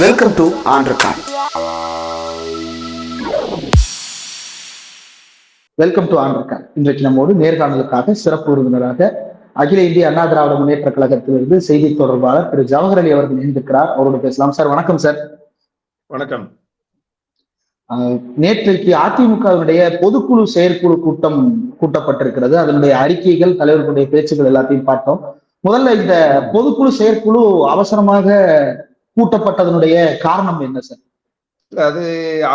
Welcome to ஆண்ட்ரகான் welcome to ஆண்டர்கான் இன்றைக்கு நம்மோடு நேர்காணலுக்காக சிறப்பு விருந்தினராக அகில இந்திய அண்ணா திராவிட முன்னேற்ற கழகத்திலிருந்து செய்தி தொடர்பாளர் திரு ஜவஹர் அலி அவர்கள் இணைந்திருக்கிறார். அவரோடு பேசலாம். சார் வணக்கம் சார். வணக்கம். நேற்றைக்கு அதிமுகவினுடைய பொதுக்குழு செயற்குழு கூட்டம் கூட்டப்பட்டிருக்கிறது. அதனுடைய அறிக்கைகள் தலைவர்களுடைய பேச்சுகள் எல்லாத்தையும் பார்த்தோம். முதல்ல இந்த பொதுக்குழு செயற்குழு அவசரமாக கூட்டப்பட்டதனுடைய காரணம் என்ன சார்? அது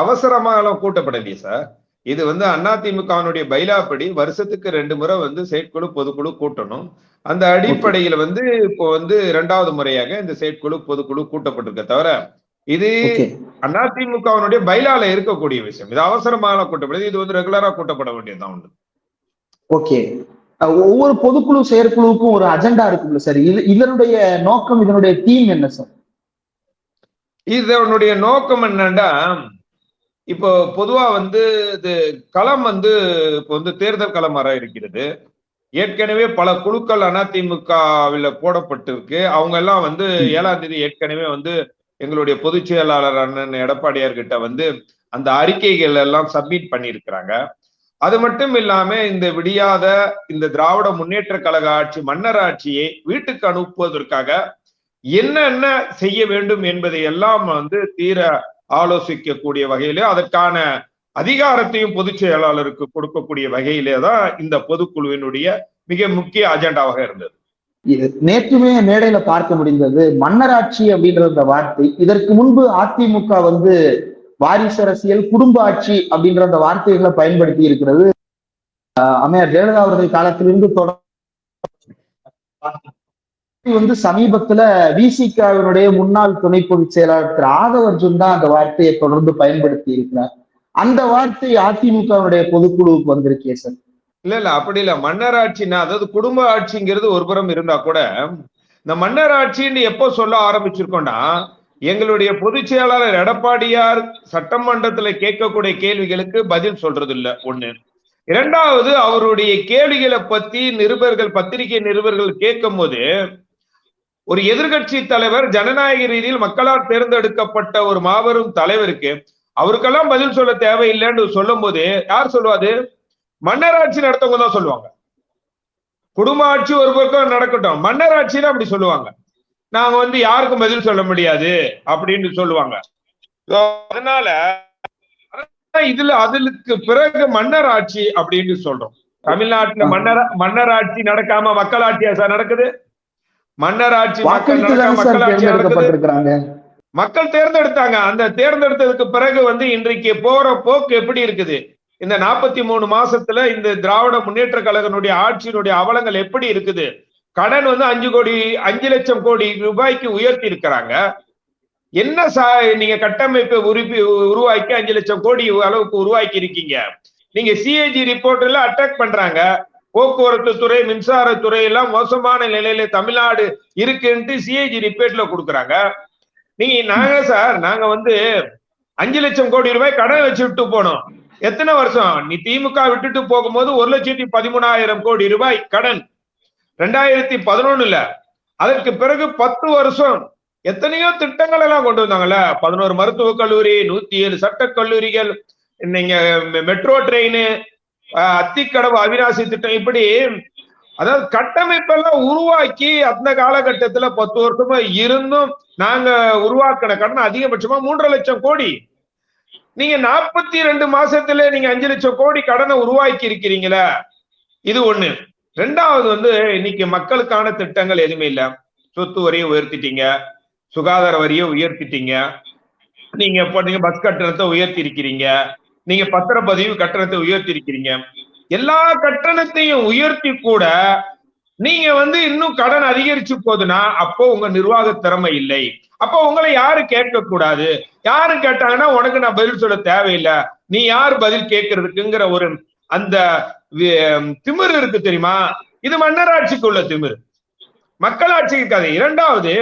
அவசரமாக கூட்டப்படலையே சார். இது வந்து அதிமுகவினுடைய பைலாப்படி வருஷத்துக்கு ரெண்டு முறை வந்து செயற்குழு பொதுக்குழு கூட்டணும். அந்த அடிப்படையில வந்து இப்போ வந்து இரண்டாவது முறையாக இந்த செயற்குழு பொதுக்குழு கூட்டப்பட்டிருக்க தவிர இது அதிமுகவினுடைய பைலால இருக்கக்கூடிய விஷயம். இது அவசரமாக கூட்டப்படுது இது வந்து ரெகுலரா கூட்டப்பட வேண்டியதுதான் உண்டு. ஓகே. ஒவ்வொரு பொதுக்குழு செயற்குழுவுக்கும் ஒரு அஜெண்டா இருக்குல்ல சார்? இது இதனுடைய நோக்கம் இதனுடைய தீம் என்ன சார்? இதனுடைய நோக்கம் என்னன்னா இப்போ பொதுவா வந்து இது களம் வந்து இப்போ வந்து தேர்தல் களம் வர இருக்கிறது ஏற்கனவே பல குழுக்கள் அதிமுகவில் போடப்பட்டிருக்கு. அவங்க எல்லாம் வந்து ஏழாம் தேதி ஏற்கனவே வந்து எங்களுடைய பொதுச் செயலாளர் அண்ணன் எடப்பாடியார் கிட்ட வந்து அந்த அறிக்கைகள் எல்லாம் சப்மிட் பண்ணியிருக்கிறாங்க. அது மட்டும் இல்லாம இந்த விடியாத இந்த திராவிட முன்னேற்ற கழக ஆட்சி மன்னர் ஆட்சியை வீட்டுக்கு அனுப்புவதற்காக என்னென்ன செய்ய வேண்டும் என்பதை எல்லாம் வந்து தீர ஆலோசிக்கக்கூடிய வகையிலே அதற்கான அதிகாரத்தையும் பொதுச் செயலாளருக்கு கொடுக்கக்கூடிய வகையிலே தான் இந்த பொதுக்குழுவினுடைய மிக முக்கிய அஜெண்டாவாக இருந்தது. இது நேற்றுமே மேடையில பார்க்க முடிந்தது மன்னராட்சி அப்படின்ற அந்த வார்த்தை இதற்கு முன்பு அதிமுக வந்து வாரிசு அரசியல் குடும்ப ஆட்சி அப்படின்ற அந்த வார்த்தைகளை பயன்படுத்தி இருக்கிறது. ஆஹ் அம்மையார் ஜெயலலிதா அவர்கள் காலத்திலிருந்து தொடர் வந்து சமீபத்துல விசிகாவினுடைய முன்னாள் துணை பொதுச் செயலாளர் திரு ஆதவர்ஜுன் தான் அந்த வார்த்தையை தொடர்ந்து பயன்படுத்தி இருக்கிறார். அந்த வார்த்தை அதிமுகவினுடைய பொதுக்குழுவுக்கு வந்திருக்கே சார். இல்ல இல்ல அப்படி இல்ல. மன்னர் ஆட்சின்னா அதாவது குடும்ப ஆட்சிங்கிறது ஒரு புறம் இருந்தா கூட இந்த மன்னர் ஆட்சின்னு எப்போ சொல்ல ஆரம்பிச்சிருக்கோம்னா எங்களுடைய பொதுச் செயலாளர் எடப்பாடியார் சட்டமன்றத்துல கேட்கக்கூடிய கேள்விகளுக்கு பதில் சொல்றது இல்ல ஒண்ணு. இரண்டாவது அவருடைய கேள்விகளை பத்தி நிருபர்கள் பத்திரிகை நிருபர்கள் கேட்கும் போது ஒரு எதிர்கட்சி தலைவர் ஜனநாயக ரீதியில் மக்களால் தேர்ந்தெடுக்கப்பட்ட ஒரு மாபெரும் தலைவருக்கு அவருக்கெல்லாம் பதில் சொல்ல தேவையில்லைன்னு சொல்லும் போது யார் சொல்லுவாது மன்னராட்சி நடத்தவங்க தான் சொல்லுவாங்க. குடும்ப ஆட்சி ஒரு பக்கம் நடக்கட்டும். மன்னராட்சின்னு அப்படி சொல்லுவாங்க. நாங்க வந்து யாருக்கும் பதில் சொல்ல முடியாது அப்படின்னு சொல்லுவாங்க. அதனால இதுல அதுக்கு பிறகு மன்னர் ஆட்சி அப்படின்னு சொல்றோம். தமிழ்நாட்டுல மன்னர் மன்னர் ஆட்சி நடக்காம மக்களாட்சியா சார் நடக்குது? மன்னர் ஆட்சி மக்கள் வாக்களித்து நடக்காம தான் சார் மக்களாட்சி நடக்குது மக்கள் தேர்ந்தெடுத்தாங்க. அந்த தேர்ந்தெடுத்ததுக்கு பிறகு வந்து இன்றைக்கு போற போக்கு எப்படி இருக்குது? இந்த நாற்பத்தி மூணு மாசத்துல இந்த திராவிட முன்னேற்ற கழகனுடைய ஆட்சியினுடைய அவலங்கள் எப்படி இருக்குது? கடன் வந்து அஞ்சு கோடி அஞ்சு லட்சம் கோடி ரூபாய்க்கு உயர்த்தி இருக்கிறாங்க என்ன சா நீங்க கட்டமைப்பை உருப்பி உருவாக்கி அஞ்சு லட்சம் கோடி அளவுக்கு உருவாக்கி இருக்கீங்க நீங்க சிஏஜி ரிப்போர்ட்ல அட்டாக் பண்றாங்க. போக்குவரத்து துறை மின்சாரத்துறை எல்லாம் மோசமான நிலையில தமிழ்நாடு இருக்குன்ட்டு சிஏஜி ரிப்போர்ட்ல கொடுக்குறாங்க. நீங்க நாங்க சார் நாங்க வந்து அஞ்சு லட்சம் கோடி ரூபாய் கடன் வச்சு விட்டு போனோம். எத்தனை வருஷம்? நீ திமுக விட்டுட்டு போகும்போது ஒரு லட்சத்தி பதிமூணாயிரம் கோடி ரூபாய் கடன். ரெண்டாயிரத்தி பதினொன்னுல. அதற்கு பிறகு பத்து வருஷம். எத்தனையோ திட்டங்கள் எல்லாம் கொண்டு வந்தாங்கல்ல? பதினோரு மருத்துவக் கல்லூரி நூத்தி ஏழு சட்டக் கல்லூரிகள் நீங்க மெட்ரோ ட்ரெயின் அத்திக்கடவு அவினாசி திட்டம் இப்படி அதாவது கட்டமைப்பெல்லாம் உருவாக்கி அந்த காலகட்டத்துல பத்து வருஷமா இருந்தும் நாங்க உருவாக்கின கடன் அதிகபட்சமா மூன்றரை லட்சம் கோடி. நீங்க நாற்பத்தி ரெண்டு மாசத்துல நீங்க அஞ்சு லட்சம் கோடி கடனை உருவாக்கி இருக்கிறீங்களா இது ஒண்ணு. ரெண்டாவது வந்து இன்னைக்கு மக்களுக்கான திட்டங்கள் எதுவுமே இல்ல. சொத்து வரியை உயர்த்திட்டீங்க சுகாதார வரியை உயர்த்திட்டீங்க. நீங்க போட்டீங்க பஸ் கட்டணத்தை உயர்த்தி இருக்கிறீங்க. நீங்க பத்திரப்பதிவு கட்டணத்தை உயர்த்தி இருக்கிறீங்க எல்லா கட்டணத்தையும் உயர்த்தி கூட நீங்க வந்து இன்னும் கடன் அதிகரிச்சு போகுதுன்னா அப்போ உங்க நிர்வாக திறமை இல்லை. அப்போ உங்களை யாரு கேட்க கூடாது யாரு கேட்டாங்கன்னா உனக்கு நான் பதில் சொல்ல தேவையில்லை. நீ யார் பதில் கேட்கறதுக்குங்கிற ஒரு அந்த திமிர் இருக்கு தெரியுமா? இது மன்னராட்சிக்கு உள்ள திமிரு. மக்களாட்சி கதை இரண்டாவது.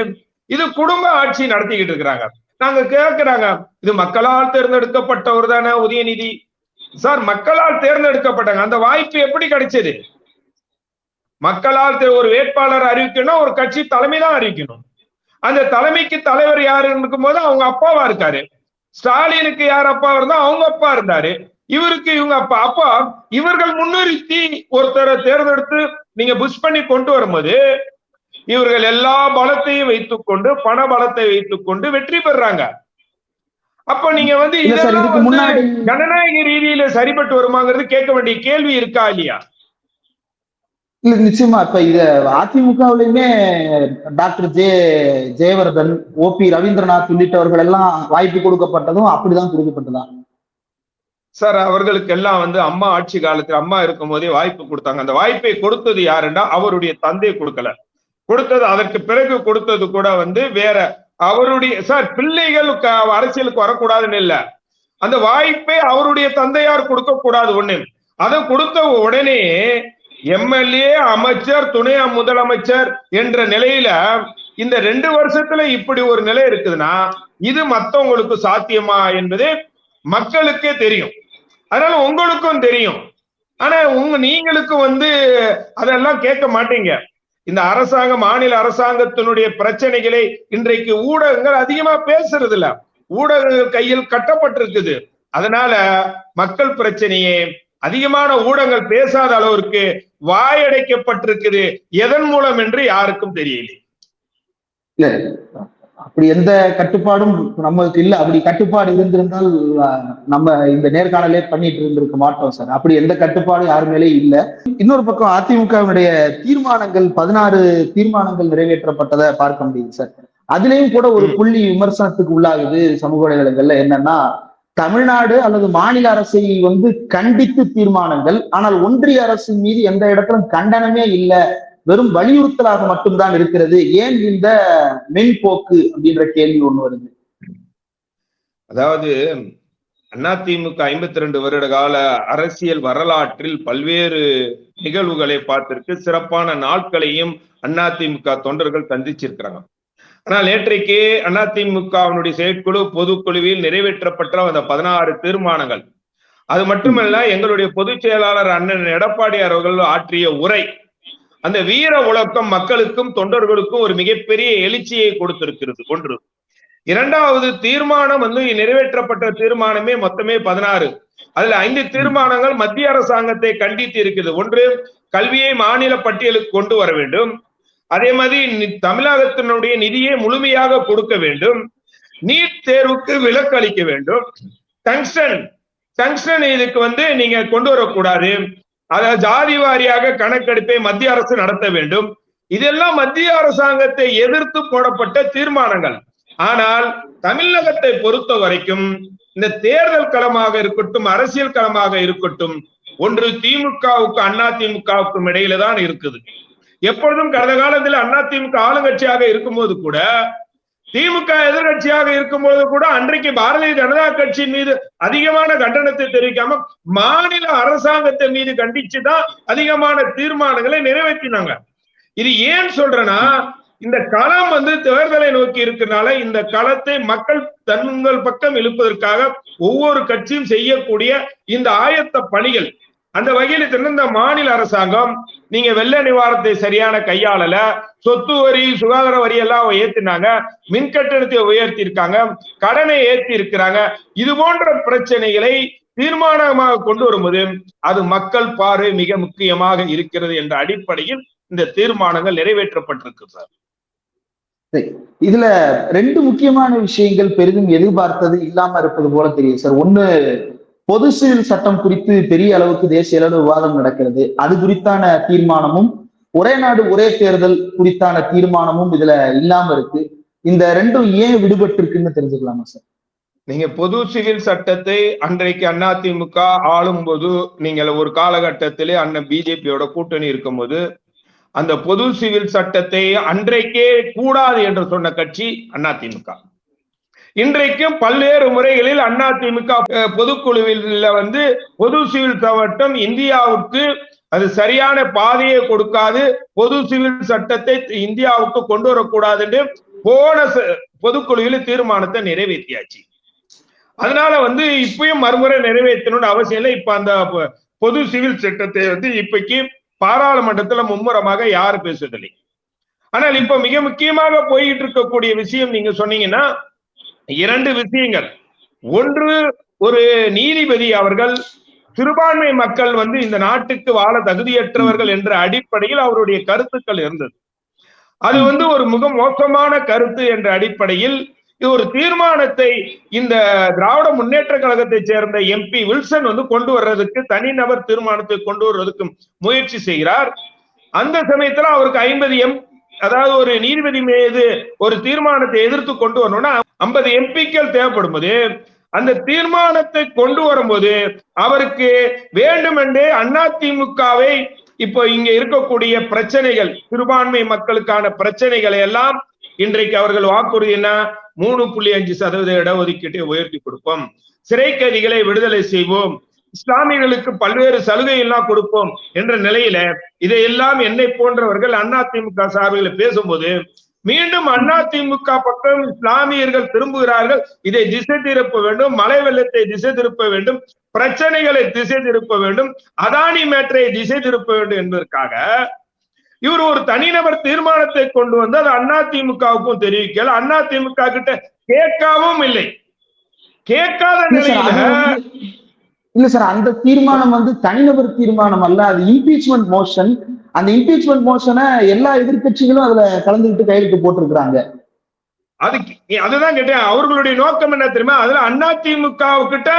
இது குடும்ப ஆட்சி நடத்திக்கிட்டு இருக்கிறாங்க. நாங்க கேட்கிறாங்க இது மக்களால் தேர்ந்தெடுக்கப்பட்டவர் தானே உதயநிதி சார் மக்களால் தேர்ந்தெடுக்கப்பட்டாங்க. அந்த வாய்ப்பு எப்படி கிடைச்சது? மக்களால் ஒரு வேட்பாளர் அறிவிக்கணும் ஒரு கட்சி தலைமை தான் அறிவிக்கணும். அந்த தலைமைக்கு தலைவர் யாரு இருக்கும் போது அவங்க அப்பாவா இருக்காரு. ஸ்டாலினுக்கு யார் அப்பா இருந்தா அவங்க அப்பா இருந்தாரு. இவருக்கு இவங்க அப்பா. அப்பா இவர்கள் முன்னிறுத்தி ஒருத்தரை தேர்ந்தெடுத்து நீங்க புஷ் பண்ணி கொண்டு வரும்போது இவர்கள் எல்லா பலத்தையும் வைத்துக்கொண்டு பண பலத்தை வைத்துக்கொண்டு வெற்றி பெறாங்க. அப்ப நீங்க வந்து ஜனநாயக ரீதியில சரிபட்டு வருமாங்கிறது கேட்க வேண்டிய கேள்வி இருக்கா இல்லையா? இல்ல நிச்சயமா. இப்ப இது அதிமுகவிலுமே doctor J Jayavardhan O P Raveendranath உள்ளிட்டவர்கள் எல்லாம் வாய்ப்பு கொடுக்கப்பட்டதும் அப்படிதான் கொடுக்கப்பட்டதா? சார் அவர்களுக்கு எல்லாம் வந்து அம்மா ஆட்சி காலத்துல அம்மா இருக்கும் போதே வாய்ப்பு கொடுத்தாங்க. அந்த வாய்ப்பை கொடுத்தது யாருன்னா அவருடைய தந்தை கொடுக்கல. கொடுத்தது அதற்கு பிறகு கொடுத்தது கூட வந்து வேற அவருடைய சார் பிள்ளைகள் அரசியலுக்கு வரக்கூடாதுன்னு இல்ல. அந்த வாய்ப்பை அவருடைய தந்தையார் கொடுக்க கூடாது ஒண்ணு. அதை கொடுத்த உடனே எம்எல்ஏ அமைச்சர் துணை முதலமைச்சர் என்ற நிலையில இந்த ரெண்டு வருஷத்துல இப்படி ஒரு நிலை இருக்குதுன்னா இது மத்தவங்களுக்கு சாத்தியமா என்பது மக்களுக்கே தெரியும். அதனால உங்களுக்கும் தெரியும். ஆனா உங்க நீங்களுக்கு வந்து அதெல்லாம் கேட்க மாட்டீங்க. இந்த அரசாங்கம் மாநில அரசாங்கத்தினுடைய பிரச்சனைகளை இன்றைக்கு ஊடகங்கள் அதிகமா பேசுறது இல்ல ஊடகங்கள் கையில் கட்டப்பட்டிருக்குது. அதனால மக்கள் பிரச்சனையே அதிகமான ஊடகங்கள் பேசாத அளவிற்கு வாயடைக்கப்பட்டிருக்குது. எதன் மூலம் என்று யாருக்கும் தெரியல அப்படி எந்த கட்டுப்பாடும் நமக்கு இல்ல. அப்படி கட்டுப்பாடு இருந்திருந்தால் நம்ம இந்த நேர்காணலே பண்ணிட்டு இருந்திருக்க மாட்டோம் சார். அப்படி எந்த கட்டுப்பாடும் யார் இல்ல. இன்னொரு பக்கம் அதிமுகவினுடைய தீர்மானங்கள் பதினாறு தீர்மானங்கள் நிறைவேற்றப்பட்டதை பார்க்க முடியுது சார். அதுலயும் கூட ஒரு. புள்ளி விமர்சனத்துக்கு உள்ளாகுது சமூக வலைதளங்கள்ல. என்னன்னா தமிழ்நாடு அல்லது மாநில அரசை வந்து கண்டித்து தீர்மானங்கள் ஆனால் ஒன்றிய அரசு மீது எந்த இடத்திலும் கண்டனமே இல்ல. வெறும் வலியுறுத்தலாக மட்டும்தான் இருக்கிறது. ஏன் இந்த மென்போக்கு அப்படின்ற கேள்வி ஒண்ணு வருது. அதாவது அதிமுக ஐம்பத்தி ரெண்டு வருட கால அரசியல் வரலாற்றில் பல்வேறு நிகழ்வுகளை பார்த்திருக்கு. சிறப்பான நாட்களையும் அதிமுக தொண்டர்கள் சந்திச்சிருக்கிறாங்க ஆனால் நேற்றைக்கு அதிமுகவினுடைய செயற்குழு பொதுக்குழுவில் நிறைவேற்றப்பட்ட அந்த பதினாறு தீர்மானங்கள். அது மட்டுமல்ல எங்களுடைய பொதுச் செயலாளர் அண்ணன் எடப்பாடி அவர்கள் ஆற்றிய உரை அந்த வீர உலகம் மக்களுக்கும் தொண்டர்களுக்கும் ஒரு மிகப்பெரிய எழுச்சியை கொடுத்திருக்கிறது. ஒன்று. இரண்டாவது தீர்மானம் வந்து நிறைவேற்றப்பட்ட தீர்மானமே மொத்தமே பதினாறு. அதுல ஐந்து தீர்மானங்கள் மத்திய அரசாங்கத்தை கண்டித்து இருக்குது. ஒன்று கல்வியை மாநில பட்டியலுக்கு கொண்டு வர வேண்டும். அதே மாதிரி தமிழகத்தினுடைய நிதியை முழுமையாக கொடுக்க வேண்டும். நீட் தேர்வுக்கு விலக்கு அளிக்க வேண்டும். டங்ஸ்டன் டங்ஸ்டன் இதுக்கு வந்து நீங்க கொண்டு வரக்கூடாது. அதாவது ஜாதி வாரியாக கணக்கெடுப்பை மத்திய அரசு நடத்த வேண்டும். இதெல்லாம் மத்திய அரசாங்கத்தை எதிர்த்து போடப்பட்ட தீர்மானங்கள். ஆனால் தமிழகத்தை பொறுத்த வரைக்கும் இந்த தேர்தல் களமாக இருக்கட்டும் அரசியல் களமாக இருக்கட்டும் ஒன்று திமுகவுக்கு அண்ணா திமுகவுக்கும் இடையில தான் இருக்குது. எப்பொழுதும் கடந்த காலத்தில் அண்ணா திமுக ஆளுங்கட்சியாக இருக்கும்போது கூட திமுக எதிர்கட்சியாக இருக்கும் பொழுது கூட அன்றைக்கு பாரதிய ஜனதா கட்சி மீது அதிகமான கண்டனத்தை தெரிவிக்காம மாநில அரசாங்கத்தின் மீது கண்டிச்சுதான் அதிகமான தீர்மானங்களை நிறைவேற்றினாங்க. இது ஏன் சொல்றேன்னா இந்த களம் வந்து தேர்தலை நோக்கி இருக்கிறதுனால இந்த களத்தை மக்கள் தங்கள் பக்கம் இழுப்பதற்காக ஒவ்வொரு கட்சியும் செய்யக்கூடிய இந்த ஆயத்த பணிகள் அந்த வகையில இந்த மாநில அரசாங்கம் நீங்க வெள்ள நிவாரணத்தை சரியான கையாளல சொத்து வரி சுகாதார வரி எல்லாம் ஏத்தினாங்க. மின் கட்டணத்தை உயர்த்தி இருக்காங்க. கடனை ஏத்தி இருக்கிறாங்க. இது போன்ற பிரச்சனைகளை தீர்மானமாக கொண்டு வரும்போது அது மக்கள் பார்வை மிக முக்கியமாக இருக்கிறது என்ற அடிப்படையில் இந்த தீர்மானங்கள் நிறைவேற்றப்பட்டிருக்கு சார். இதுல ரெண்டு முக்கியமான விஷயங்கள் பெரிதும் எதிர்பார்த்தது இல்லாம இருப்பது போல தெரியும் சார். ஒண்ணு பொது சிவில் சட்டம் குறித்து பெரிய அளவுக்கு தேசிய அளவு விவாதம் நடக்கிறது. அது குறித்தான தீர்மானமும் ஒரே நாடு ஒரே தேர்தல் குறித்தான தீர்மானமும் இதுல இல்லாம இருக்கு. இந்த ரெண்டும் ஏன் விடுபட்டு இருக்குன்னு தெரிஞ்சுக்கலாமா சார்? நீங்க பொது சிவில் சட்டத்தை அன்றைக்கு அதிமுக ஆளும் போது நீங்கள் ஒரு காலகட்டத்திலே அண்ணன் பிஜேபியோட கூட்டணி இருக்கும்போது அந்த பொது சிவில் சட்டத்தை அன்றைக்கே கூடாது என்று சொன்ன கட்சி அதிமுக இன்றைக்கும் பல்வேறு முறைகளில் அதிமுக பொதுக்குழுவில் வந்து பொது சிவில் சட்டம் இந்தியாவுக்கு அது சரியான பாதையை கொடுக்காது. பொது சிவில் சட்டத்தை இந்தியாவுக்கு கொண்டு வரக்கூடாது என்று போன பொதுக்குழுவில் தீர்மானத்தை நிறைவேற்றியாச்சு. அதனால வந்து இப்பயும் மறுமுறை நிறைவேற்றணும்னு அவசியம் இல்லை. இப்ப அந்த பொது சிவில் சட்டத்தை வந்து இப்பைக்கு பாராளுமன்றத்துல மும்முரமாக யாரும் பேசுவதில்லை. ஆனால் இப்ப மிக முக்கியமாக போயிட்டு இருக்கக்கூடிய விஷயம் நீங்க சொன்னீங்கன்னா இரண்டு விஷயங்கள். ஒன்று ஒரு நீதிபதி அவர்கள் சிறுபான்மை மக்கள் வந்து இந்த நாட்டுக்கு வாழ தகுதியற்றவர்கள் என்ற அடிப்படையில் அவருடைய கருத்துக்கள் இருந்தது. அது வந்து ஒரு மிக மோசமான கருத்து என்ற அடிப்படையில் இது ஒரு தீர்மானத்தை இந்த திராவிட முன்னேற்ற கழகத்தை சேர்ந்த எம்பி வில்சன் வந்து கொண்டு வர்றதுக்கு தனிநபர் தீர்மானத்தை கொண்டு வர்றதுக்கு முயற்சி செய்கிறார். அந்த சமயத்துல அவருக்கு ஐம்பது எம் அதாவது ஒரு நீதிபதி மீது ஒரு தீர்மானத்தை எதிர்த்து கொண்டு வரணும்னா ஐம்பது எம்பிக்கள் தேவைப்படும் போது அந்த தீர்மானத்தை கொண்டு வரும்போது அவருக்கு வேண்டுமென்றே அதிமுகவை இப்போ இங்க இருக்கக்கூடிய பிரச்சனைகள் சிறுபான்மை மக்களுக்கான பிரச்சனைகளை எல்லாம் இன்றைக்கு அவர்கள் வாக்குறுதி என்ன? மூணு புள்ளி அஞ்சு சதவீத இடஒதுக்கீட்டை உயர்த்தி கொடுப்போம். சிறை கைதிகளை விடுதலை செய்வோம். இஸ்லாமியர்களுக்கு பல்வேறு சலுகை எல்லாம் கொடுப்போம் என்ற நிலையில இதையெல்லாம் என்னை போன்றவர்கள் அதிமுக சார்பில் பேசும்போது மீண்டும் அதிமுக பக்கம் இஸ்லாமியர்கள் திரும்புகிறார்கள். இதை திசை திருப்ப வேண்டும். மழை வெள்ளத்தை திசை திருப்ப வேண்டும். பிரச்சனைகளை திசை திருப்ப வேண்டும். அதானி மேட்டரை திசை திருப்ப வேண்டும் என்பதற்காக இவர் ஒரு தனிநபர் தீர்மானத்தை கொண்டு வந்து அது அதிமுகவுக்கும் தெரிவிக்கல. அதிமுக கிட்ட கேட்கவும் இல்லை. கேட்காத நிலையில இல்ல சார் அந்த தீர்மானம் வந்து தனிநபர் தீர்மானம் அல்ல. அது இம்பீச்மெண்ட் மோஷன் அந்த இம்பீச்மெண்ட் மோஷனை எல்லா எதிர்க்கட்சிகளும் அதுல கலந்துக்கிட்டு கையெழுத்து போட்டிருக்கிறாங்க. அதுக்கு அதுதான் கேட்டேன். அவர்களுடைய நோக்கம் என்ன தெரியுமா? அதுல அதிமுக கிட்ட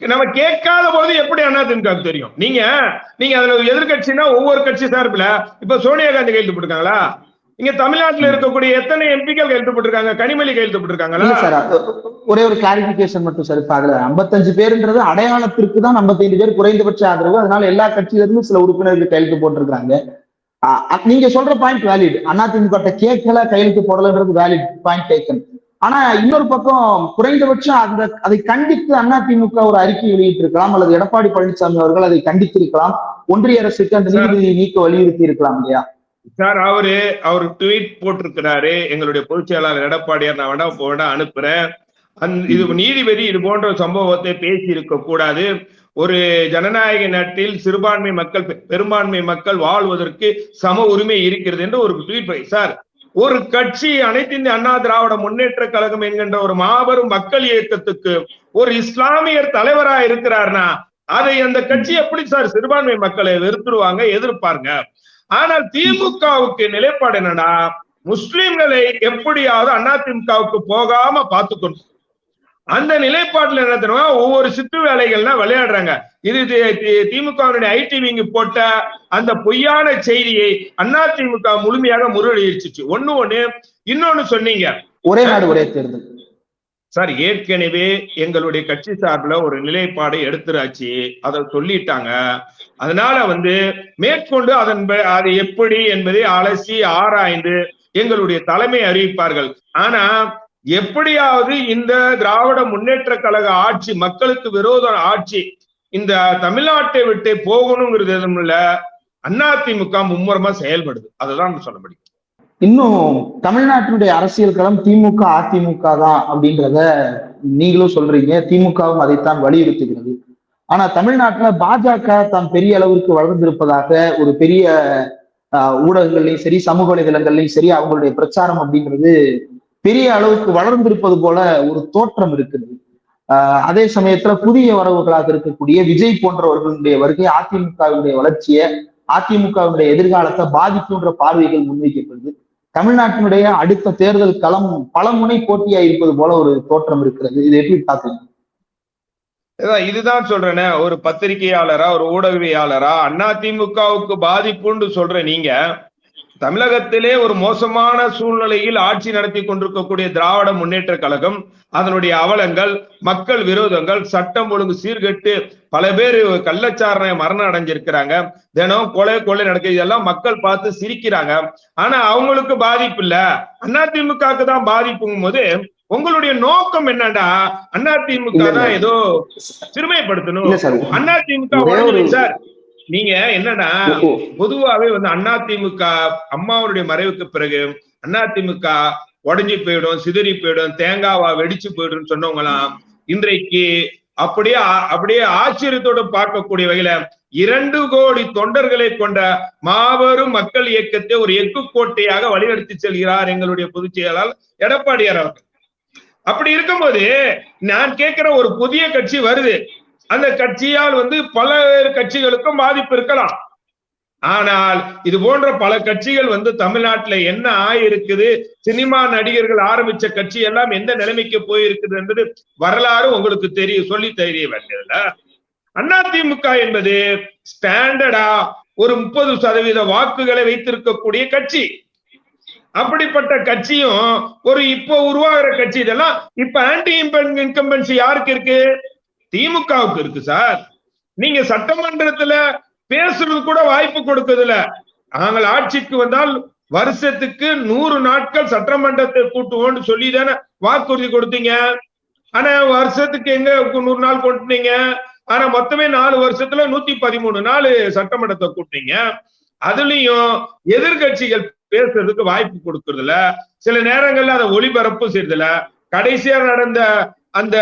நம்ம கேட்காத போது எப்படி அதிமுக க்கு தெரியும்? நீங்க நீங்க அதுல எதிர்கட்சினா ஒவ்வொரு கட்சி சார்பில் இப்ப சோனியா காந்தி கையெழுத்து போட்டுக்காங்களா இங்க தமிழ்நாட்டுல இருக்கக்கூடிய எத்தனை எம்பிக்கள் கையெழுத்து போட்டிருக்காங்க? கனிமொழி கையெழுத்து அது ஒரே ஒரு கிளாரிபிகேஷன் மட்டும் சார் இப்ப அதுல. 55 பேருன்றது அடையாளத்திற்கு தான் 55 பேர் குறைந்தபட்ச ஆதரவு. அதனால எல்லா கட்சியில சில உறுப்பினர்கள் கையெழுத்து போட்டிருக்காங்க நீங்க சொல்ற பாயிண்ட் வேலிட் அதிமுக கேட்கல கையெழுத்து போடலன்றது வேலிட் பாயிண்ட் டேக்கன் ஆனா இன்னொரு பக்கம் குறைந்தபட்சம் அந்த அதை கண்டித்து அதிமுக ஒரு அறிக்கை வெளியிட்டிருக்கலாம் அல்லது எடப்பாடி பழனிசாமி அவர்கள் அதை கண்டித்திருக்கலாம். ஒன்றிய அரசுக்கு அந்த. நீதிபதியை நீக்க வலியுறுத்தி இருக்கலாம் இல்லையா? சார் அவரு அவர் ட்வீட் போட்டிருக்கிறாரு. எங்களுடைய பொதுச் செயலாளர் எடப்பாடியார் நான் வேணா வேணா அனுப்புறேன். அந்த இது நீதிபதி இது போன்ற சம்பவத்தை பேசி இருக்க கூடாது. ஒரு ஜனநாயக நாட்டில் சிறுபான்மை மக்கள் பெரும்பான்மை மக்கள் வாழ்வதற்கு சம உரிமை இருக்கிறது என்று ஒரு ட்வீட் பை- சார் ஒரு கட்சி அனைத்து இந்திய அண்ணா திராவிட முன்னேற்ற கழகம் என்கின்ற ஒரு மாபெரும் மக்கள் இயக்கத்துக்கு ஒரு இஸ்லாமியர் தலைவரா இருக்கிறார்னா அதை அந்த கட்சி எப்படி சார் சிறுபான்மை மக்களை வெறுத்துருவாங்க எதிர்ப்பாருங்க? ஆனால் திமுகவுக்கு நிலைப்பாடு என்னன்னா முஸ்லிம்களை எப்படியாவது அதிமுகவுக்கு போகாம பார்த்துக்கணும். அந்த நிலைப்பாட்டுல என்ன தெரியுமா? ஒவ்வொரு சித்து வேலைகள்லாம் விளையாடுறாங்க. இது திமுகவினுடைய ஐடி விங்க போட்ட அந்த பொய்யான செய்தியை அதிமுக முழுமையாக முறியடிச்சிச்சு. ஒண்ணு ஒண்ணு இன்னொன்னு சொன்னீங்க. ஒரே நாடு ஒரே தேர்தல். சார் ஏற்கனவே எங்களுடைய கட்சி சார்பில் ஒரு நிலைப்பாடை எடுத்துராச்சு. அதை சொல்லிட்டாங்க. அதனால வந்து மேற்கொண்டு அதன் அது எப்படி என்பதை அலசி ஆராய்ந்து எங்களுடைய தலைமை அறிவிப்பார்கள். ஆனா எப்படியாவது இந்த திராவிட முன்னேற்ற கழக ஆட்சி மக்களுக்கு விரோத ஆட்சி இந்த தமிழ்நாட்டை விட்டு போகணுங்கிறது எதுவும் இல்ல அதிமுக மும்முரமா செயல்படுது. அதுதான் சொல்ல முடியும். இன்னும் தமிழ்நாட்டினுடைய அரசியல் களம் திமுக அதிமுக தான் அப்படின்றத நீங்களும் சொல்றீங்க. திமுகவும் அதைத்தான் வலியுறுத்துகிறது. ஆனா தமிழ்நாட்டுல பாஜக தாம் பெரிய அளவிற்கு வளர்ந்திருப்பதாக ஒரு பெரிய ஆஹ், சரி சமூக வலைதளங்கள்லையும் சரி அவங்களுடைய பிரச்சாரம் அப்படின்றது பெரிய அளவுக்கு வளர்ந்திருப்பது போல ஒரு தோற்றம் இருக்குது ஆஹ், அதே சமயத்துல புதிய வரவுகளாக இருக்கக்கூடிய விஜய் போன்றவர்களுடைய வருகை அதிமுகவினுடைய வளர்ச்சியை அதிமுகவினுடைய எதிர்காலத்தை பாதிக்குன்ற பார்வைகள் முன்வைக்கப்படுது. தமிழ்நாட்டினுடைய அடுத்த தேர்தல் களம் பலமுனை போட்டியா இருப்பது போல ஒரு தோற்றம் இருக்கிறது. இது எப்படி பாக்குறீங்க அதான் இதுதான் சொல்றேனே ஒரு பத்திரிகையாளரா ஒரு ஊடகவியாளரா அதிமுகவுக்கு பாதிப்புன்னு சொல்ற நீங்க. தமிழகத்திலே ஒரு மோசமான சூழ்நிலையில் ஆட்சி நடத்தி கொண்டிருக்கக்கூடிய திராவிட முன்னேற்ற கழகம் அதனுடைய அவலங்கள் மக்கள் விரோதங்கள் சட்டம் ஒழுங்கு சீர்கெட்டு பல பேர் கள்ளச்சாரணை மரணம் அடைஞ்சிருக்கிறாங்க. தினம் கொலை கொலை நடக்குது. இதெல்லாம் மக்கள் பார்த்து சிரிக்கிறாங்க. ஆனா அவங்களுக்கு பாதிப்பு இல்ல. அதிமுகவுக்கு தான் பாதிப்புங்கும் போது உங்களுடைய நோக்கம் என்னடா அதிமுக. தான் ஏதோ சிறுமைப்படுத்தணும். அதிமுக சார் நீங்க என்னன்னா பொதுவாவே வந்து அதிமுக அம்மாவுடைய மறைவுக்கு பிறகு அதிமுக உடைஞ்சு போயிடும் சிதறி போயிடும் தேங்காவா வெடிச்சு போயிடும் சொன்னவங்க எல்லாம் இன்றைக்கு அப்படியே அப்படியே ஆச்சரியத்தோட பார்க்கக்கூடிய வகையில இரண்டு கோடி தொண்டர்களை கொண்ட மாபெரும் மக்கள் இயக்கத்தை ஒரு எக்கு கோட்டையாக வழிநடத்தி செல்கிறார் எங்களுடைய பொதுச் செயலாளர் எடப்பாடியார் அவர்கள். அப்படி இருக்கும்போது நான் கேட்கிற ஒரு புதிய கட்சி வருது. அந்த கட்சியால் வந்து பல கட்சிகளுக்கும் பாதிப்பு இருக்கலாம். ஆனால் இது போன்ற பல கட்சிகள் வந்து தமிழ்நாட்டுல என்ன ஆயிருக்குது? சினிமா நடிகர்கள் ஆரம்பிச்ச கட்சி எல்லாம் எந்த நிலைமைக்கு போயிருக்குது என்பது வரலாறு உங்களுக்கு தெரியும் சொல்லி தெரிய வேண்டியதுல அதிமுக என்பது ஸ்டாண்டர்டா ஒரு முப்பது சதவீத வாக்குகளை வைத்திருக்கக்கூடிய கட்சி. அப்படிப்பட்ட கட்சியும் ஒரு இப்போ உருவாகிற கட்சி இதெல்லாம் இப்ப ஆன்டி இன்கம்பன்சி யாருக்கு இருக்கு? திமுகவுக்கு இருக்கு சார். நீங்க சட்டமன்றத்துல பேசுறது கூட வாய்ப்பு கொடுக்கறதுல நாங்கள் ஆட்சிக்கு வந்தால் வருஷத்துக்கு நூறு நாட்கள் சட்டமன்றத்தை கூட்டுவோம்னு சொல்லி தானே வாக்குறுதி கொடுத்தீங்க. ஆனா வருஷத்துக்கு எங்க நூறு நாள் கொண்டுனீங்க ஆனா மொத்தமே நாலு வருஷத்துல நூத்தி பதிமூணு நாள் சட்டமன்றத்தை கூட்டினீங்க. அதுலயும் எதிர்கட்சிகள் பேசுறதுக்கு வாய்ப்பு கொடுக்கறதுல சில நேரங்கள்ல அதை ஒளிபரப்பு செய்யறதுல கடைசியா நடந்த அந்த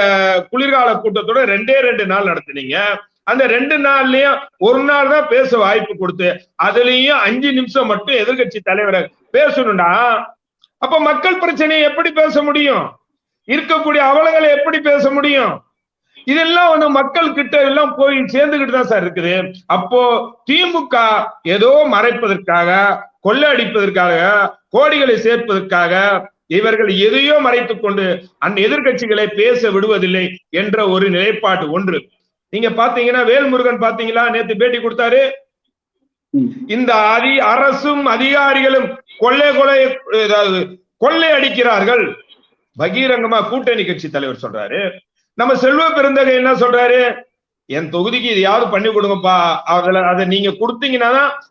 குளிர்கால கூட்டத்தோட ரெண்டே ரெண்டு நாள் நடத்தினீங்க. அந்த ரெண்டு நாள்லயும் ஒரு நாள் தான் பேச வாய்ப்பு கொடுத்து அதுலயும் அஞ்சு நிமிஷம் மட்டும் எதிர்கட்சி தலைவரை பேசணும்னா அப்ப மக்கள் பிரச்சனையை எப்படி பேச முடியும்? இருக்கக்கூடிய அவலங்களை எப்படி பேச முடியும்? இதெல்லாம் வந்து மக்கள் கிட்ட எல்லாம் போய் சேர்ந்துகிட்டு தான் சார் இருக்குது. அப்போ திமுக ஏதோ மறைப்பதற்காக கொள்ளை அடிப்பதற்காக கோடிகளை சேர்ப்பதற்காக இவர்கள் எதையோ மறைத்துக் கொண்டு அந்த எதிர்கட்சிகளை பேச விடுவதில்லை என்ற ஒரு நிலைப்பாடு ஒன்று. நீங்க பாத்தீங்கன்னா வேல்முருகன் பாத்தீங்களா? நேத்து பேட்டி கொடுத்தாரு. இந்த அதி அரசும் அதிகாரிகளும் கொள்ளை கொலை ஏதாவது கொள்ளை அடிக்கிறார்கள். பகீரங்கமா கூட்டணி கட்சி தலைவர் சொல்றாரு. நம்ம செல்வ பெருந்தகை என்ன சொல்றாரு? என் தொகுதிக்கு இதையாவது பண்ணி கொடுங்கப்பா. அதுல அதை நீங்க கொடுத்தீங்கன்னா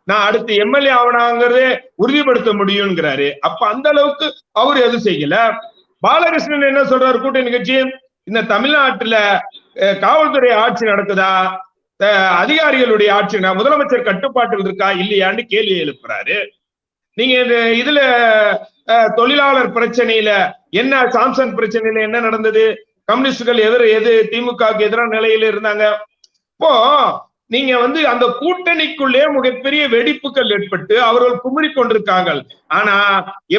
நான் அடுத்து எம்எல்ஏ ஆவணாங்கிறதே உறுதிப்படுத்த முடியுங்கிறாரு அப்ப அந்த அளவுக்கு அவர் எதுவும் செய்யல. பாலகிருஷ்ணன் என்ன சொல்றாரு கூட்டணி கட்சி இந்த தமிழ்நாட்டுல காவல்துறை ஆட்சி நடக்குதா? அதிகாரிகளுடைய ஆட்சி முதலமைச்சர் கட்டுப்பாட்டில் இருக்கா? இல்லையான்னு கேள்வி எழுப்புறாரு. நீங்க இதுல தொழிலாளர் பிரச்சனையில என்ன சாம்சங் பிரச்சனையில என்ன நடந்தது? கம்யூனிஸ்டுகள் எதிர் எது திமுகவுக்கு எதிரான நிலையில இருந்தாங்க. இப்போ நீங்க வந்து அந்த கூட்டணிக்குள்ளே மிகப்பெரிய வெடிப்புகள் ஏற்பட்டு அவர்கள் குமிரி கொண்டிருக்காங்க ஆனா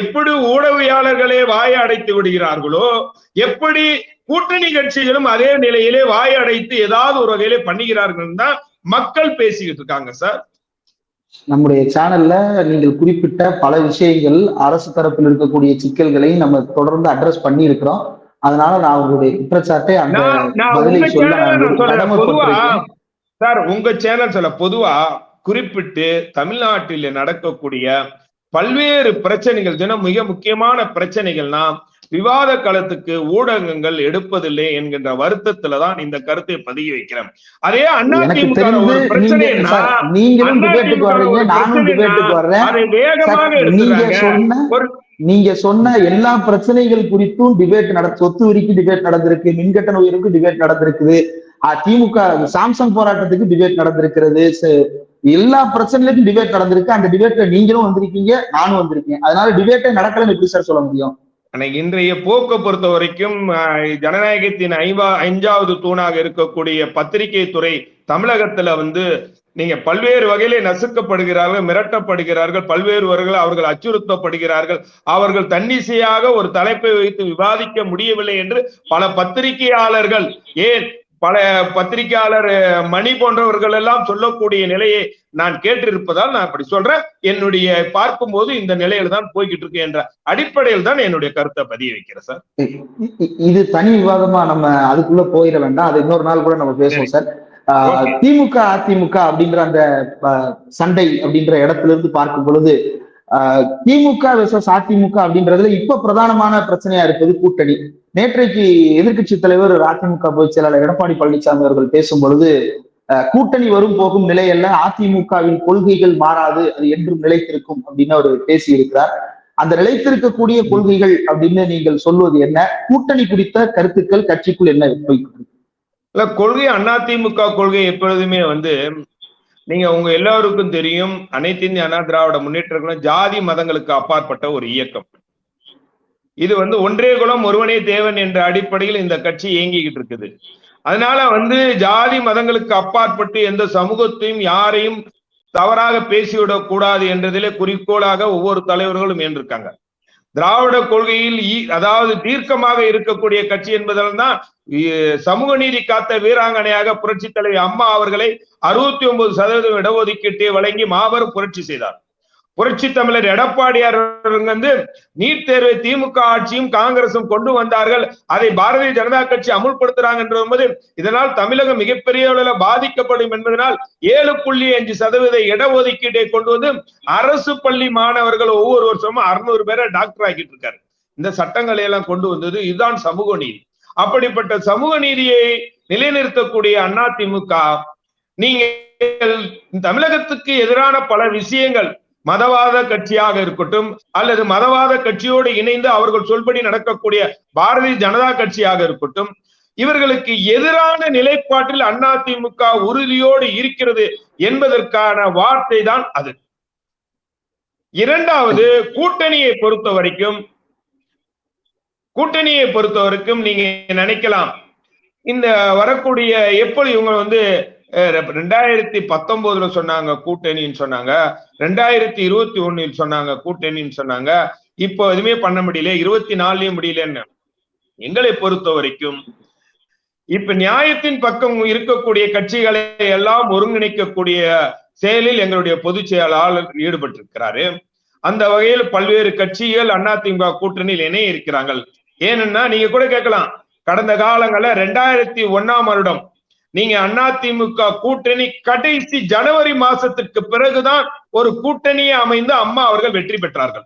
எப்படி ஊடகவியாளர்களே வாய அடைத்து விடுகிறார்களோ எப்படி கூட்டணி கட்சிகளும் அதே நிலையிலே வாய அடைத்து ஏதாவது ஒரு வகையிலே பண்ணுகிறார்கள் தான் மக்கள் பேசிக்கிட்டு இருக்காங்க சார். நம்முடைய சேனல்ல நீங்கள் குறிப்பிட்ட பல விஷயங்கள் அரசு தரப்பில் இருக்கக்கூடிய சிக்கல்களை நம்ம தொடர்ந்து அட்ரஸ் பண்ணி இருக்கிறோம் அதனால நான் உங்களுடைய குற்றச்சாட்டை அந்த பதிலை சொல்ல சார் உங்க சேனல் சொல்ல பொதுவா குறிப்பிட்டு தமிழ்நாட்டில் நடக்கக்கூடிய பல்வேறு பிரச்சனைகள் தினம் மிக முக்கியமான பிரச்சனைகள்னா விவாத களத்துக்கு ஊடகங்கள் எடுப்பதில்லை என்கின்ற வருத்தத்துலதான் இந்த கருத்தை பதிய வைக்கிறேன். அதே அதிமுக ஒரு பிரச்சனை நீங்களும் டிபேட்டுக்கு வர்றீங்க நானும் டிபேட்டுக்கு வர்றேன். நீங்க சொன்ன நீங்க சொன்ன எல்லா பிரச்சனைகள் குறித்தும் டிபேட் நட சொத்து வரிக்கும் டிபேட் நடந்திருக்கு மின்கட்டண உயர்வுக்கு டிபேட் நடந்திருக்குது. திமுக சாம்சங் போராட்டத்துக்கு டிபேட் நடந்திருக்கிறது. எல்லா பிரச்சனைகளுக்கும் டிபேட் நடந்திருக்கு. அந்த டிபேட்ல நீங்களும் வந்திருக்கீங்க நானும் வந்திருக்கேன். அதனால டிபேட்டே நடக்கலன்னு எப்படி சார் சொல்ல முடியும்? இன்றைய போக்க பொறுத்த வரைக்கும் ஜனநாயகத்தின் ஐம்பா ஐந்தாவது தூணாக இருக்கக்கூடிய பத்திரிகை துறை தமிழகத்துல வந்து நீங்க பல்வேறு வகையிலே நசுக்கப்படுகிறார்கள் மிரட்டப்படுகிறார்கள் பல்வேறு வகையில் அவர்கள் அச்சுறுத்தப்படுகிறார்கள். அவர்கள் தன்னிசையாக ஒரு தலைப்பை வைத்து விவாதிக்க முடியவில்லை என்று பல பத்திரிகையாளர்கள் ஏன் பல பத்திரிகையாளர் மணி போன்றவர்கள் எல்லாம் சொல்லக்கூடிய நிலையை நான் கேட்டிருப்பதால் நான் அப்படி சொல்றேன். என்னுடைய பார்க்கும்போது இந்த நிலையில தான் போய்கிட்டு இருக்கு என்ற அடிப்படையில் தான் என்னுடைய கருத்தை பதிய வைக்கிறேன் சார். இது தனி விவாதமா நம்ம அதுக்குள்ள போயிட வேண்டாம். அது இன்னொரு நாள் கூட நம்ம பேசுவோம் சார். திமுக அதிமுக அப்படின்ற அந்த சண்டை அப்படின்ற இடத்துல இருந்து பார்க்கும் பொழுது திமுக விசஸ் அதிமுக அப்படின்றதுல இப்ப பிரதானமான பிரச்சனையா இருப்பது கூட்டணி. நேற்றைக்கு எதிர்கட்சி தலைவர் அதிமுக பொதுச் செயலாளர் எடப்பாடி பழனிசாமி அவர்கள் பேசும் பொழுது கூட்டணி வரும் போகும் நிலையல்ல அதிமுகவின் கொள்கைகள் மாறாது அது என்றும் நிலைத்திருக்கும் அப்படின்னு அவர் பேசி இருக்கிறார் அந்த நிலைத்திருக்கக்கூடிய கொள்கைகள் அப்படின்னு நீங்கள் சொல்வது என்ன? கூட்டணி குறித்த கருத்துக்கள் கட்சிக்குள் என்ன போய்கிட்டு இல்ல கொள்கை அதிமுக கொள்கை எப்பொழுதுமே வந்து நீங்க உங்க எல்லாருக்கும் தெரியும் அனைத்து இந்திய அண்ணா திராவிட முன்னேற்றங்களும் ஜாதி மதங்களுக்கு அப்பாற்பட்ட ஒரு இயக்கம். இது வந்து ஒன்றே குலம் ஒருவனே தேவன் என்ற அடிப்படையில் இந்த கட்சி இயங்கிக்கிட்டு இருக்குது. அதனால வந்து ஜாதி மதங்களுக்கு அப்பாற்பட்டு எந்த சமூகத்தையும் யாரையும் தவறாக பேசிவிடக் கூடாது என்றதிலே குறிக்கோளாக ஒவ்வொரு தலைவர்களும் ஏன்றிருக்காங்க திராவிட கொள்கையில் ஈ- அதாவது தீர்க்கமாக இருக்கக்கூடிய கட்சி என்பதால் தான் சமூக நீதி காத்த வீராங்கனையாக புரட்சி தலைவி அம்மா அவர்களை அறுபத்தி ஒன்பது சதவீதம் இடஒதுக்கீட்டை வழங்கி மாபெரும் புரட்சி செய்தார். புரட்சி தமிழர் எடப்பாடியார் வந்து நீட் தேர்வை திமுக ஆட்சியும் காங்கிரசும் கொண்டு வந்தார்கள். அதை பாரதிய ஜனதா கட்சி அமுல்படுத்துறாங்க என்பது இதனால் தமிழகம் மிகப்பெரிய அளவில் பாதிக்கப்படும் என்பதனால் ஏழு புள்ளி அஞ்சு சதவீத இடஒதுக்கீட்டை கொண்டு வந்து அரசு பள்ளி மாணவர்கள் ஒவ்வொரு வருஷமும் அறுநூறு பேரை டாக்டர் ஆக்கிட்டு இருக்காரு. இந்த சட்டங்களை எல்லாம் கொண்டு வந்தது இதுதான் சமூக நீதி. அப்படிப்பட்ட சமூக நீதியை நிலைநிறுத்தக்கூடிய அதிமுக நீங்கள் தமிழகத்துக்கு எதிரான பல விஷயங்கள் மதவாத கட்சியாக இருக்கட்டும் அல்லது மதவாத கட்சியோடு இணைந்து அவர்கள் சொல்படி நடக்கக்கூடிய பாரதிய ஜனதா கட்சியாக இருக்கட்டும் இவர்களுக்கு எதிரான நிலைப்பாட்டில் அதிமுக உறுதியோடு இருக்கிறது என்பதற்கான வார்த்தை தான் அது. இரண்டாவது கூட்டணியை பொறுத்த வரைக்கும் கூட்டணியை பொறுத்த வரைக்கும் நீங்க நினைக்கலாம். இந்த வரக்கூடிய எப்படி இவங்க வந்து ரெண்டாயிரத்தி பத்தொன்பதுல சொன்னாங்க கூட்டணின்னு சொன்னாங்க. ரெண்டாயிரத்தி இருபத்தி ஒண்ணில் சொன்னாங்க கூட்டணின்னு சொன்னாங்க. இப்போ எதுவுமே பண்ண முடியல. இருபத்தி நாலுலயும் முடியலன்னு. எங்களை பொறுத்த வரைக்கும் இப்ப நியாயத்தின் பக்கம் இருக்கக்கூடிய கட்சிகளை எல்லாம் ஒருங்கிணைக்கக்கூடிய செயலில் எங்களுடைய பொதுச் செயலாளர் ஈடுபட்டிருக்கிறாரு. அந்த வகையில் பல்வேறு கட்சிகள் அதிமுக கூட்டணியில் இணைய இருக்கிறார்கள். ஏனென்னா நீங்க கூட கேட்கலாம். கடந்த காலங்கள்ல ரெண்டாயிரத்தி ஒன்னாம் வருடம் நீங்க அதிமுக கூட்டணி கடைசி ஜனவரி மாசத்துக்கு பிறகுதான் ஒரு கூட்டணியை அமைந்து அம்மா அவர்கள் வெற்றி பெற்றார்கள்.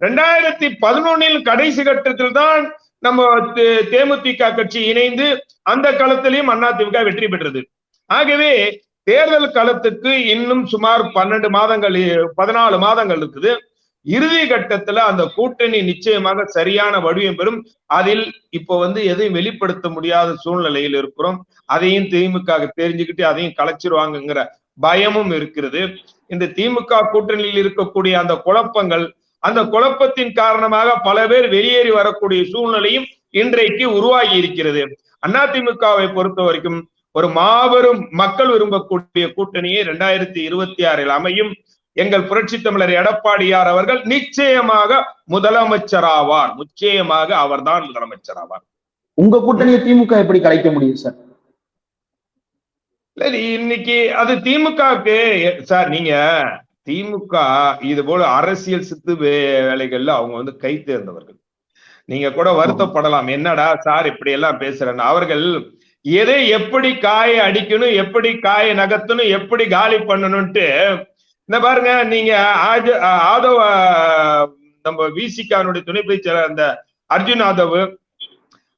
ரெண்டாயிரத்தி பதினொன்னில் கடைசி கட்டத்தில் தான் நம்ம தே- தேமுதிக கட்சி இணைந்து அந்த களத்திலையும் அதிமுக வெற்றி பெற்றது. ஆகவே தேர்தல் களத்துக்கு இன்னும் சுமார் பன்னெண்டு மாதங்கள் பதினாலு மாதங்கள் இருக்குது. இறுதி கட்டத்துல அந்த கூட்டணி நிச்சயமாக சரியான வடிவம் பெறும். அதில் இப்போ வந்து எதையும் வெளிப்படுத்த முடியாத சூழ்நிலையில் இருக்கிறோம். அதையும் திமுக தெரிஞ்சுக்கிட்டு அதையும் கலைச்சிருவாங்கங்கிற பயமும் இருக்கிறது. இந்த திமுக கூட்டணியில் இருக்கக்கூடிய அந்த குழப்பங்கள் அந்த குழப்பத்தின் காரணமாக பல பேர் வெளியேறி வரக்கூடிய சூழ்நிலையும் இன்றைக்கு உருவாகி இருக்கிறது. அதிமுகவை பொறுத்த வரைக்கும் ஒரு மாபெரும் மக்கள் விரும்பக்கூடிய கூட்டணியை இரண்டாயிரத்தி இருபத்தி ஆறில் அமையும். எங்கள் புரட்சி தமிழர் எடப்பாடியார் அவர்கள் நிச்சயமாக முதலமைச்சராவார். நிச்சயமாக அவர்தான் முதலமைச்சராவார். உங்க கூட்டணியை திமுக எப்படி கலைக்க முடியும் சார்? இன்னைக்கு அது திமுகவுக்கு சார் நீங்க திமுக இது போல அரசியல் சித்து வேலைகள்ல அவங்க வந்து கை தேர்ந்தவர்கள். நீங்க கூட வருத்தப்படலாம். என்னடா சார் இப்படி எல்லாம் பேசுறேன்னு. அவர்கள் எதை எப்படி காய அடிக்கணும் எப்படி காய நகர்த்தணும் எப்படி காலி பண்ணணும்ட்டு இந்த பாருங்க நீங்க ஆஜ- ஆதவ நம்ம விசிகானுடைய துணை பேச்சாளர் அந்த அர்ஜுன் ஆதவ்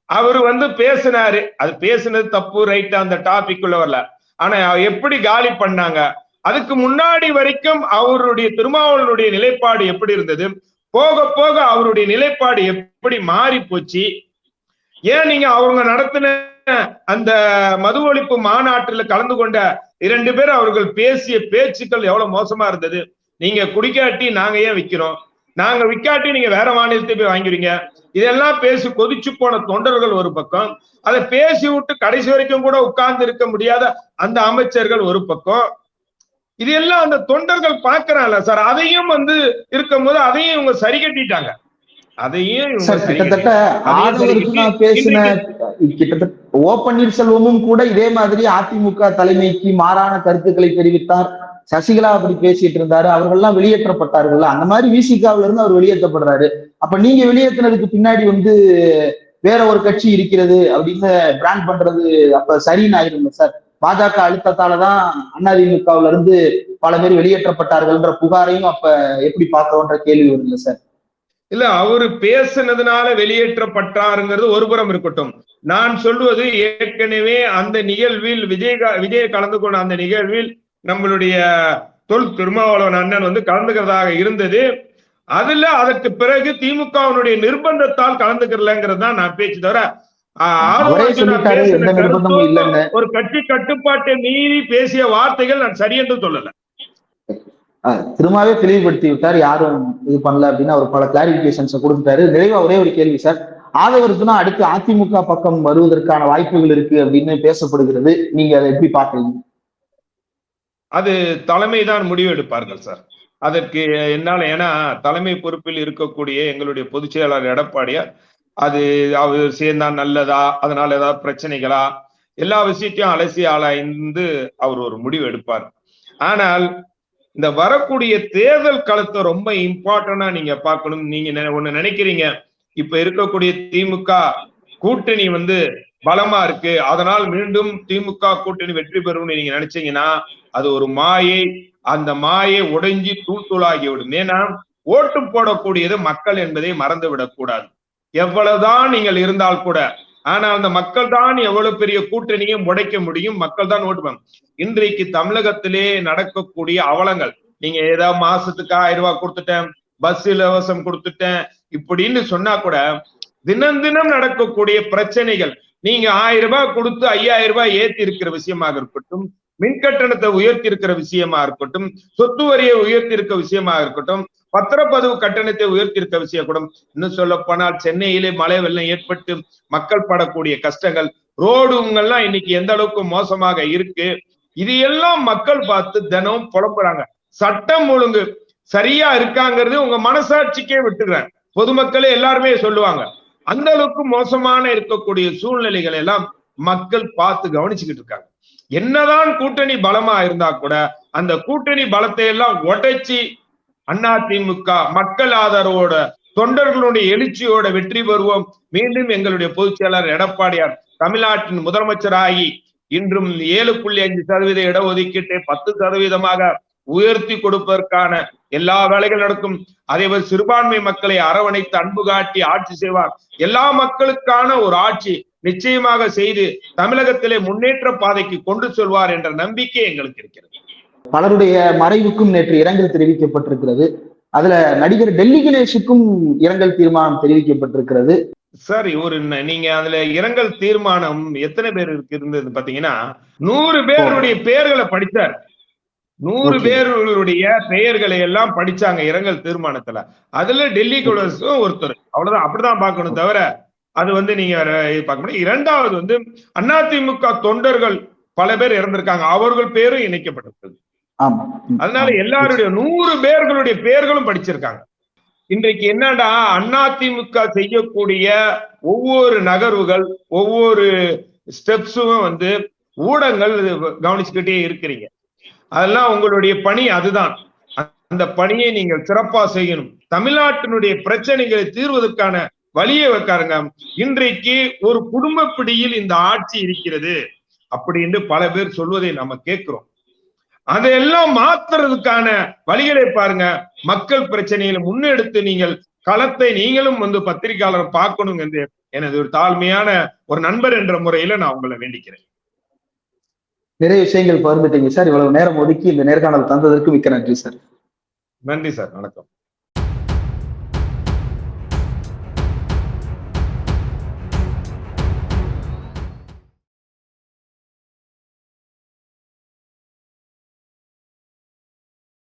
அவர் வந்து பேசினாரு. அது பேசினது தப்பு ரைட் அந்த டாபிக் உள்ள வரல. ஆனா எப்படி காலி பண்ணாங்க? அதுக்கு முன்னாடி வரைக்கும் அவருடைய திருமாவளனுடைய நிலைப்பாடு எப்படி இருந்தது? போக போக அவருடைய நிலைப்பாடு எப்படி மாறி போச்சு? ஏன் நீங்க அவங்க நடத்தின அந்த மது ஒழிப்பு மாநாட்டில் கலந்து கொண்ட இரண்டு பேர் அவர்கள் பேசிய பேச்சுக்கள் எவ்வளவு மோசமா இருந்தது. நீங்க குடிக்காட்டி நாங்க ஏன் விக்கிறோம்? நாங்க விக்காட்டி நீங்க வேற மாநிலத்தை போய் வாங்கிடுவீங்க. இதெல்லாம் பேசி கொதிச்சு போன தொண்டர்கள் ஒரு பக்கம். அதை பேசி விட்டு கடைசி வரைக்கும் கூட உட்கார்ந்து இருக்க முடியாத அந்த அமைச்சர்கள் ஒரு பக்கம். இது எல்லாம் அந்த தொண்டர்கள் பாக்குறாங்கல்ல சார். அதையும் வந்து இருக்கும்போது அதையும் இவங்க சரி கட்டிட்டாங்க. சரி கிட்டத்தட்ட ஆதவருக்கு நான் பேசின கிட்டத்தட்ட ஓ பன்னீர்செல்வமும் கூட இதே மாதிரி அதிமுக தலைமைக்கு மாறான கருத்துக்களை தெரிவித்தார். சசிகலா அப்படி பேசிட்டு இருந்தாரு. அவர்கள்லாம் வெளியேற்றப்பட்டார்கள். அந்த மாதிரி விசிகாவில இருந்து அவர் வெளியேற்றப்படுறாரு. அப்ப நீங்க வெளியேற்றினதுக்கு பின்னாடி வந்து வேற ஒரு கட்சி இருக்கிறது அப்படின்னு பிராண்ட் பண்றது அப்ப சரின்னு ஆயிருங்க சார்? பாஜக அழுத்தத்தாலதான் அதிமுகவுல இருந்து பல பேர் வெளியேற்றப்பட்டார்கள்ன்ற புகாரையும் அப்ப எப்படி பார்த்தோன்ற கேள்வி வருது சார்? இல்ல அவரு பேசுனதுனால வெளியேற்றப்பட்டாருங்கிறது ஒரு புறம் இருக்கட்டும். நான் சொல்வது ஏற்கனவே அந்த நிகழ்வில் விஜய் விஜய் கலந்து கொண்ட அந்த நிகழ்வில் நம்மளுடைய தொல் திருமாவளவன் அண்ணன் வந்து கலந்துக்கிறதாக இருந்தது. அதுல அதற்கு பிறகு திமுகவினுடைய நிர்பந்தத்தால் கலந்துக்கிறலங்கிறது தான் நான் பேச்சு தவிர ஒரு கட்சி கட்டுப்பாட்டை மீறி பேசிய வார்த்தைகள் நான் சரி என்று சொல்லல. திரும்பவே தெளிவுபடுத்தி விட்டார். யாரும் இது பண்ணல அப்படின்னு அவர் பல கிளாரிபிகேஷன்ஸ் கொடுத்துட்டாரு. நிறைவா ஒரே ஒரு கேள்வி சார். ஆதவர்ஜுனா அடுத்து அதிமுக பக்கம் வருவதற்கான வாய்ப்புகள் இருக்கு அப்படின்னு பேசப்படுகிறது. நீங்க அதை எப்படி பாக்குறீங்க அது தலைமைதான் முடிவு எடுப்பார்கள் சார். அதற்கு என்னால ஏன்னா தலைமை பொறுப்பில் இருக்கக்கூடிய எங்களுடைய பொதுச் செயலாளர் எடப்பாடியார் அது அவர் சேர்ந்தா நல்லதா? அதனால ஏதாவது பிரச்சனைகளா? எல்லா விஷயத்தையும் அலசி ஆளாய்ந்து அவர் ஒரு முடிவு எடுப்பார். ஆனால் இந்த வரக்கூடிய தேர்தல் களத்தை ரொம்ப இம்பார்ட்டன்டா நீங்க பார்க்கணும். நீங்க ஒண்ணு நினைக்கிறீங்க. இப்ப இருக்கக்கூடிய திமுக கூட்டணி வந்து பலமா இருக்கு. அதனால் மீண்டும் திமுக கூட்டணி வெற்றி பெறும்னு நீங்க நினைச்சீங்கன்னா அது ஒரு மாயை. அந்த மாயை உடைஞ்சி தூள் தூளாகி விடும். ஏன்னா ஓட்டு போடக்கூடியது மக்கள் என்பதை மறந்து விடக்கூடாது எவ்வளவுதான் நீங்கள் இருந்தால் கூட ஆனா அந்த மக்கள் தான் எவ்வளவு பெரிய கூட்டணியும் உடைக்க முடியும்? மக்கள் தான் ஓட்டுவாங்க இன்றைக்கு தமிழகத்திலே நடக்கக்கூடிய அவலங்கள் நீங்க ஏதோ மாசத்துக்கு ஆயிரம் ரூபாய் கொடுத்துட்டேன் பஸ் இலவசம் கொடுத்துட்டேன் இப்படின்னு சொன்னா கூட தினம் தினம் நடக்கக்கூடிய பிரச்சனைகள் நீங்க ஆயிரம் ரூபாய் கொடுத்து ஐயாயிரம் ரூபாய் ஏத்தி இருக்கிற விஷயமாக இருக்கட்டும் மின் கட்டணத்தை உயர்த்தி இருக்கிற விஷயமா இருக்கட்டும் சொத்து வரியை உயர்த்தி இருக்க விஷயமா இருக்கட்டும் பத்திரப்பதிவு கட்டணத்தை உயர்த்தியிருக்க விஷயம் கூட இன்னும் சொல்ல போனால் சென்னையிலே மழை வெள்ளம் ஏற்பட்டு மக்கள் படக்கூடிய கஷ்டங்கள் ரோடுங்கள்லாம் இன்னைக்கு எந்த அளவுக்கு மோசமாக இருக்கு? இது எல்லாம் மக்கள் பார்த்து தினம் புலம்புறாங்க. சட்டம் ஒழுங்கு சரியா இருக்காங்கிறது உங்க மனசாட்சிக்கே விட்டுக்கிறேன் பொதுமக்களே எல்லாருமே சொல்லுவாங்க. அந்த அளவுக்கு மோசமான இருக்கக்கூடிய சூழ்நிலைகள் எல்லாம் மக்கள் பார்த்து கவனிச்சுக்கிட்டு இருக்காங்க. என்னதான் கூட்டணி பலமா இருந்தா கூட அந்த கூட்டணி பலத்தை எல்லாம் உடைச்சி அண்ணா திமுக மக்கள் ஆதரவோட தொண்டர்களுடைய எழுச்சியோட வெற்றி பெறுவோம். மீண்டும் எங்களுடைய பொதுச் செயலாளர் எடப்பாடியார் தமிழ்நாட்டின் முதலமைச்சராகி இன்றும் ஏழு புள்ளி அஞ்சு சதவீத இடஒதுக்கீட்டை பத்து சதவீதமாக உயர்த்தி கொடுப்பதற்கான எல்லா வேலைகள் நடக்கும். அதேபோல் சிறுபான்மை மக்களை அரவணைத்து அன்பு காட்டி ஆட்சி செய்வார். எல்லா மக்களுக்கான ஒரு ஆட்சி நிச்சயமாக செய்து தமிழகத்திலே முன்னேற்ற பாதைக்கு கொண்டு செல்வார் என்ற நம்பிக்கை எங்களுக்கு இருக்கிறது. பலருடைய மறைவுக்கும் நேற்று இரங்கல் தெரிவிக்கப்பட்டிருக்கிறது. அதுல நடிகர் டெல்லி கணேஷுக்கும் இரங்கல் தீர்மானம் தெரிவிக்கப்பட்டிருக்கிறது. சார் ஒரு நீங்க அதுல இரங்கல் தீர்மானம் எத்தனை பேர் இருந்தது பாத்தீங்கன்னா நூறு பேருடைய பெயர்களை படிச்சார். நூறு. பேருடைய பெயர்களை எல்லாம் படிச்சாங்க இரங்கல் தீர்மானத்துல. அதுல டெல்லி குலஸும் ஒருத்தர். அவ்வளவுதான் அப்படிதான் பார்க்கணும் தவிர அது வந்து நீங்க பார்க்க முடியும் இரண்டாவது வந்து அதிமுக தொண்டர்கள் பல பேர் இறந்திருக்காங்க. அவர்கள் பேரும் ம். அதனால எல்லாருடைய நூறு பேர்களுடைய பெயர்களும் படிச்சிருக்காங்க. இன்றைக்கு என்னடா அதிமுக செய்யக்கூடிய ஒவ்வொரு நகர்வுகள் ஒவ்வொரு ஸ்டெப்ஸும் வந்து ஊடகங்கள் கவனிச்சுக்கிட்டே இருக்கிறீங்க. அதெல்லாம் உங்களுடைய பணி அதுதான். அந்த பணியை நீங்கள் சிறப்பா செய்யணும். தமிழ்நாட்டினுடைய பிரச்சனைகளை தீர்வதற்கான வழியை வைக்காருங்க. இன்றைக்கு ஒரு குடும்ப பிடியில் இந்த ஆட்சி இருக்கிறது அப்படின்னு பல பேர் சொல்வதை நம்ம கேட்கிறோம். அதையெல்லாம் மாத்துறதுக்கான வழிகளை பாருங்க. மக்கள் பிரச்சனைகளை முன்னெடுத்து நீங்கள் களத்தை நீங்களும் வந்து பத்திரிகையாளர் பார்க்கணும் என்று எனது ஒரு தாழ்மையான ஒரு நண்பர் என்ற முறையில நான் உங்களை வேண்டிக்கிறேன். நிறைய விஷயங்கள் பகிர்ந்துட்டீங்க சார். இவ்வளவு நேரம் ஒதுக்கி இந்த நேர்காணல் தந்ததற்கு மிக்க நன்றி சார். நன்றி சார். வணக்கம்.